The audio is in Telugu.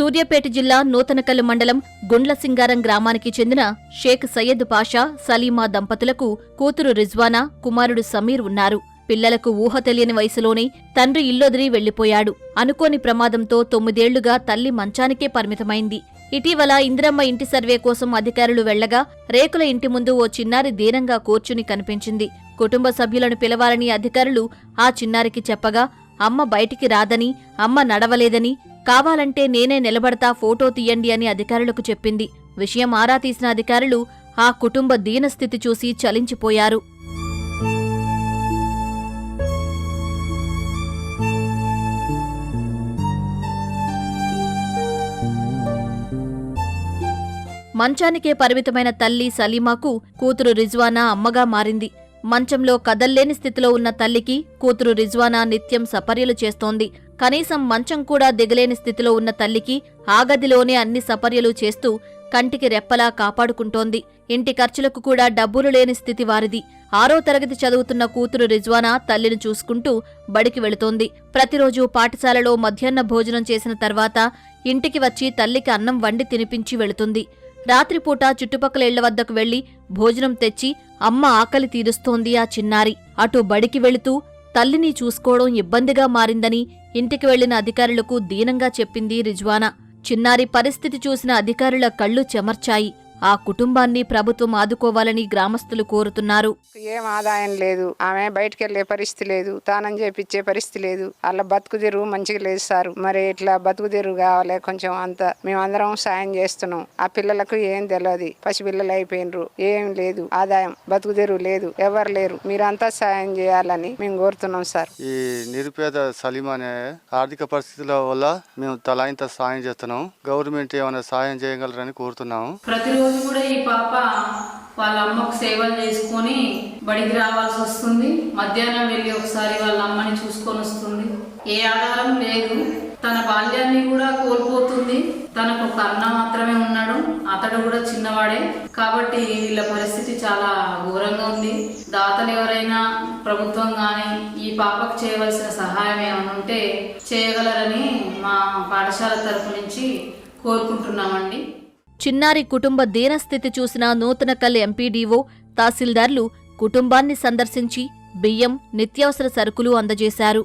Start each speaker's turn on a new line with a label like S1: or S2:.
S1: సూర్యాపేట జిల్లా నూతనకల్లు మండలం గుండ్లసింగారం గ్రామానికి చెందిన షేక్ సయ్యద్ పాషా సలీమా దంపతులకు కూతురు రిజ్వానా కుమారుడు సమీర్ ఉన్నారు. పిల్లలకు ఊహ తెలియని వయసులోనే తండ్రి ఇల్లొదిరి వెళ్ళిపోయాడు అనుకోని ప్రమాదంతో తొమ్మిదేళ్ళుగా తల్లి మంచానికే పరిమితమైంది. ఇటీవల ఇందిరమ్మ ఇంటి సర్వే కోసం అధికారులు వెళ్ళగా రేకుల ఇంటి ముందు ఓ చిన్నారి దీనంగా కూర్చుని కనిపించింది. కుటుంబ సభ్యులను పిలవాలని అధికారులు ఆ చిన్నారికి చెప్పగా అమ్మ బయటికి రాదని అమ్మ నడవలేదని కావాలంటే నేనే నిలబడతా ఫోటో తీయండి అని అధికారులకు చెప్పింది. విషయం ఆరా తీసిన అధికారులు ఆ కుటుంబ దీనస్థితి చూసి చలించిపోయారు. మంచానికే పరిమితమైన తల్లి సలీమాకు కూతురు రిజ్వానా అమ్మగా మారింది. మంచంలో కదల్లేని స్థితిలో ఉన్న తల్లికి కూతురు రిజ్వానా నిత్యం సపర్యలు చేస్తోంది. కనీసం మంచం కూడా దిగలేని స్థితిలో ఉన్న తల్లికి ఆగదిలోనే అన్ని సపర్యలు చేస్తూ కంటికి రెప్పలా కాపాడుకుంటోంది. ఇంటి ఖర్చులకు కూడా డబ్బులు లేని స్థితి వారిది. ఆరో తరగతి చదువుతున్న కూతురు రిజ్వానా తల్లిని చూసుకుంటూ బడికి వెళుతోంది. ప్రతిరోజు పాఠశాలలో మధ్యాహ్న భోజనం చేసిన తర్వాత ఇంటికి వచ్చి తల్లికి అన్నం వండి తినిపించి వెళుతుంది. రాత్రిపూట చుట్టుపక్కల ఇళ్ళ వద్దకు వెళ్ళి భోజనం తెచ్చి అమ్మ ఆకలి తీరుస్తోంది ఆ చిన్నారి. అటు బడికి వెళుతూ తల్లిని చూసుకోవడం ఇబ్బందిగా మారిందని ఇంటికి వెళ్ళిన అధికారులకు దీనంగా చెప్పింది రిజ్వానా. చిన్నారి పరిస్థితి చూసిన అధికారుల కళ్ళు చెమర్చాయి. ఆ కుటుంబాన్ని ప్రభుత్వం ఆదుకోవాలని గ్రామస్తులు కోరుతున్నారు.
S2: ఏం ఆదాయం లేదు. ఆమె బయటికి వెళ్ళే పరిస్థితి లేదు. తానం చేపించే పరిస్థితి లేదు. వాళ్ళ బతుకు తెరువు మంచిగా లేదు సార్. మరి ఇట్లా బతుకు తెరువు కావాలి. కొంచెం అంత మేమందరం సాయం చేస్తున్నాం. ఆ పిల్లలకు ఏం తెలియదు పసిపిల్లలు అయిపోయినరు. ఏం లేదు. ఆదాయం బతుకు తెరువు లేదు. ఎవరు లేరు. మీరంతా సాయం చేయాలని మేము కోరుతున్నాం సార్.
S3: ఈ నిరుపేద సలీం అనే ఆర్థిక పరిస్థితుల వల్ల మేము తలా ఇంత సాయం చేస్తున్నాం. గవర్నమెంట్ ఏమైనా సాయం చేయగలరని కోరుతున్నాము
S4: ప్రతిరోజు కూడా ఈ పాప వాళ్ళ అమ్మకు సేవలు చేసుకొని బడికి రావాల్సి వస్తుంది. మధ్యాహ్నం వెళ్ళి ఒకసారి వాళ్ళ అమ్మని చూసుకొని వస్తుంది. ఏ ఆధారం లేదు. తన బాల్యాన్ని కూడా కోల్పోతుంది. తనకు ఒక అన్న మాత్రమే ఉన్నాడు. అతడు కూడా చిన్నవాడే. కాబట్టి వీళ్ళ పరిస్థితి చాలా ఘోరంగా ఉంది. దాతలు ఎవరైనా ప్రభుత్వం కానీ ఈ పాపకు చేయవలసిన సహాయం ఏమైనా ఉంటే చేయగలరని మా పాఠశాల తరపు నుంచి కోరుకుంటున్నామండి.
S1: చిన్నారి కుటుంబ దీనస్థితి చూసిన నూతనకల్ ఎంపీడీఓ తహసీల్దార్లు కుటుంబాన్ని సందర్శించి బియ్యం నిత్యావసర సరుకులు అందజేశారు.